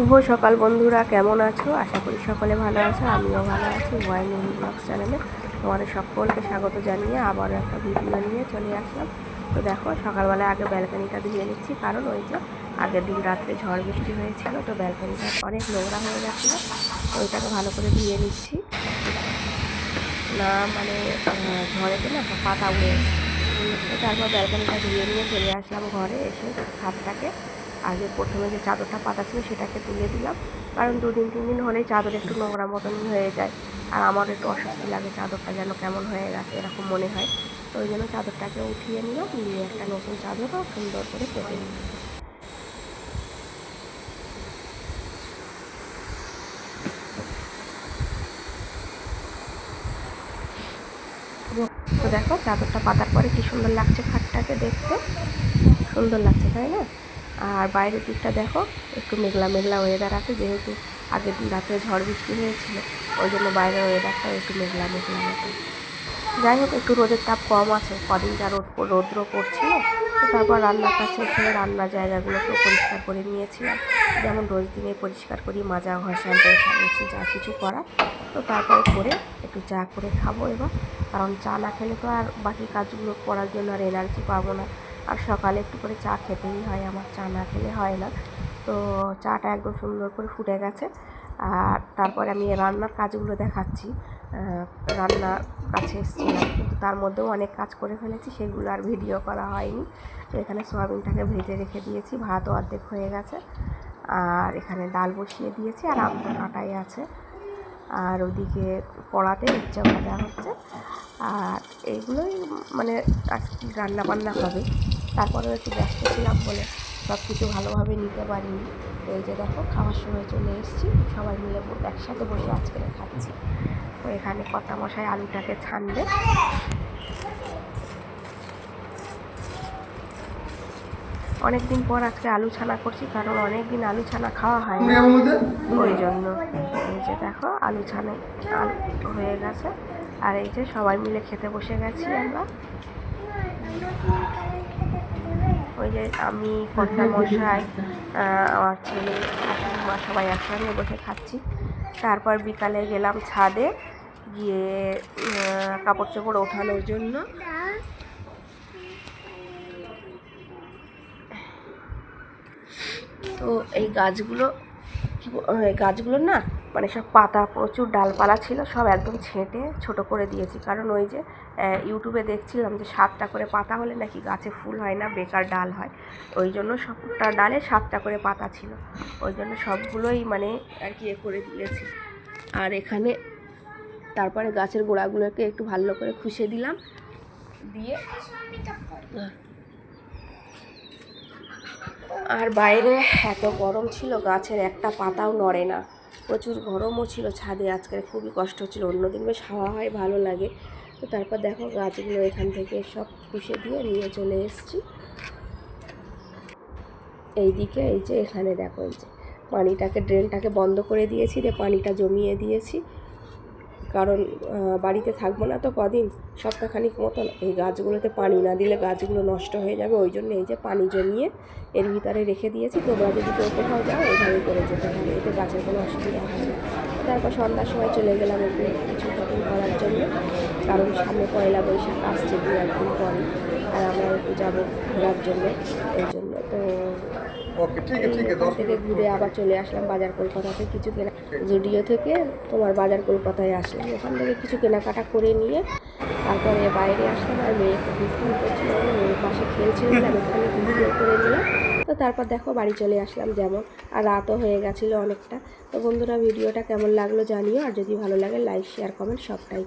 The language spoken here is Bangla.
শুভ সকাল বন্ধুরা, কেমন আছো? আশা করি সকলে ভালো আছো, আমিও ভালো আছি ওয়াই ওয়াইন ব্লগস চ্যানেলে তোমাদের সকলকে স্বাগত জানিয়ে আবারও একটা ভিডিও নিয়ে চলে আসলাম। তো দেখো সকালবেলা আগে ব্যালকানিটা ধুয়ে নিচ্ছি, কারণ ওই যে আগের দিন রাত্রে ঝড় বৃষ্টি হয়েছিল, তো ব্যালকানিটা অনেক নোংরা হয়ে গেছিল ওইটাকে ভালো করে ধুয়ে নিচ্ছি। না মানে ঝড়েতে না পাতা উড়ে তারপর ব্যালকানিটা ধুয়ে নিয়ে চলে আসলাম ঘরে এসে ছাদটাকে আগে প্রথমে যে চাদরটা পাতা ছিল সেটাকে তুলে দিলাম। কারণ দুদিন তিন দিন হলেই চাদর একটু নোংরা মতন হয়ে যায়। আর আমার একটু অস্বস্তি লাগে চাদরটা যেন কেমন হয়ে গেছে, এরকম মনে হয়। তো ওই জন্য চাদরটাকে উঠিয়ে নিলাম নিয়ে একটা নতুন চাদরও সুন্দর করে পেতে তো দেখো, চাদরটা পাতার পরে কি সুন্দর লাগছে খাটটাকে দেখতে? সুন্দর লাগছে, তাই না? আর বাইরের দিকটা দেখো, একটু মেঘলা মেঘলা ওয়েদার আছে, যেহেতু আগের দিন রাতে ঝড় বৃষ্টি হয়েছিল, ওই জন্য বাইরের ওয়েদারটা একটু মেঘলা মেঘলা মতো। যাই হোক, একটু রোদের তাপ কম আছে কদিন যা রোদ, রৌদ্র পড়ছিল, তো তারপর রান্নার কাছে এসে রান্নার জায়গাগুলোকেও পরিষ্কার করে নিয়েছিলাম। যেমন রোজ দিনে পরিষ্কার করি, মাজা, ঘষা বসি যা কিছু করা তো তারপরে করে একটু চা করে খাব এবার। কারণ চা না খেলে তো আর বাকি কাজগুলো করার জন্য আর এনার্জি পাবো না। আর সকালে একটু করে চা খেতেই হয় আমার চা না খেলে হয় না। তো চাটা একদম সুন্দর করে ফুটে গেছে। আর তারপরে আমি রান্নার কাজগুলো দেখাচ্ছি। আহ, রান্নার কাছে এসেছিলাম কিন্তু তার মধ্যেও অনেক কাজ করে ফেলেছি সেগুলো আর ভিডিও করা হয়নি। তো এখানে সোয়াবিনটাকে ভেজে রেখে দিয়েছি ভাতও অর্ধেক হয়ে গেছে। আর এখানে ডাল বসিয়ে দিয়েছি আর আমটা কাটাই আছে। আর ওদিকে কড়াতে উচ্চা ভাজা হচ্ছে। আর এইগুলোই মানে রান্না বান্না হবে। তারপরেও একটু ব্যস্ত ছিলাম বলে সব কিছু ভালোভাবে নিতে পারিনি। তো এই যে দেখো খাওয়ার সময় চলে এসেছি। সবাই মিলে একসাথে বসে আজকে খাচ্ছি তো এখানে কটা মশাই আলুটাকে ছানবে। অনেক দিন পর আজকে আলু ছানা করছি কারণ অনেক দিন আলু ছানা খাওয়া হয় না ওই জন্য। এই যে দেখো আলু ছানে হয়ে গেছে। আর এই যে সবাই মিলে খেতে বসে গেছি আমরা। ওই যে আমি কর্তা মশাই আমার ছেলে মা সবাই একসঙ্গে বসে খাচ্ছি। তারপর বিকালে গেলাম ছাদে, গিয়ে কাপড় চোপড় ওঠানোর জন্য। তো এই গাছগুলো গাছগুলো না মানে সব পাতা, প্রচুর ডালপালা ছিল, সব একদম ছেঁটে ছোট করে দিয়েছি। কারণ ওই যে ইউটিউবে দেখছিলাম যে সাতটা করে পাতা হলে নাকি গাছে ফুল হয় না, বেকার ডাল হয়। ওই জন্য সবটা ডালে সাতটা করে পাতা ছিল। ওই জন্য সবগুলোই মানে আর কি এ করে দিয়েছি। আর এখানে তারপরে গাছের গোড়াগুলোকে একটু ভালো করে খুশে দিলাম। দিয়ে আর বাইরে এত গরম ছিল, গাছের একটা পাতাও নড়ে না। প্রচুর গরমও ছিল ছাদে আজকাল খুবই কষ্ট হচ্ছিল। অন্যদিন বেশ হাওয়া হয়, ভালো লাগে। তো তারপর দেখো গাছগুলো এখান থেকে সব পুষে দিয়ে নিয়ে চলে এসেছি। এইদিকে এই যে এখানে দেখো এই যে পানিটাকে, ড্রেনটাকে বন্ধ করে দিয়েছি, দিয়ে পানিটা জমিয়ে দিয়েছি। কারণ বাড়িতে থাকব না তো কদিন? সপ্তাহখানিক মতন। এই গাছগুলোতে পানি না দিলে গাছগুলো নষ্ট হয়ে যাবে, ওই জন্য এই যে পানি জমিয়ে এর ভিতরে রেখে দিয়েছি। তোমরা যদি কেউ কোথাও যাও এইভাবে করে যেতে পারো এতে গাছের কোনো অসুবিধা হয় না। তারপর সন্ধ্যার সময় চলে গেলাম একটু কিছু শপিং করার জন্য। কারণ সামনে পয়লা বৈশাখ আসছে দু একদিন পরে আর আমরা একটু যাব ঘোরার জন্য, এই জন্য। তো ঘুরে আবার চলে আসলাম বাজার কলকাতাতে কিছু কেনা জুডিও থেকে তোমার বাজার কলকাতায় আসলাম। ওখান থেকে কিছু কেনাকাটা করে নিয়ে তারপরে বাইরে আসলাম আর মেয়েকে ভিডিও করছিলাম মানে মেয়ের পাশে খেলছিলাম ওখানে ভিডিও করে নিলাম। তো তারপর দেখো বাড়ি চলে আসলাম যেমন, আর রাতও হয়ে গেছিল অনেকটা। তো বন্ধুরা, ভিডিওটা কেমন লাগল জানিও, আর যদি ভালো লাগে, লাইক শেয়ার কমেন্ট সবটাই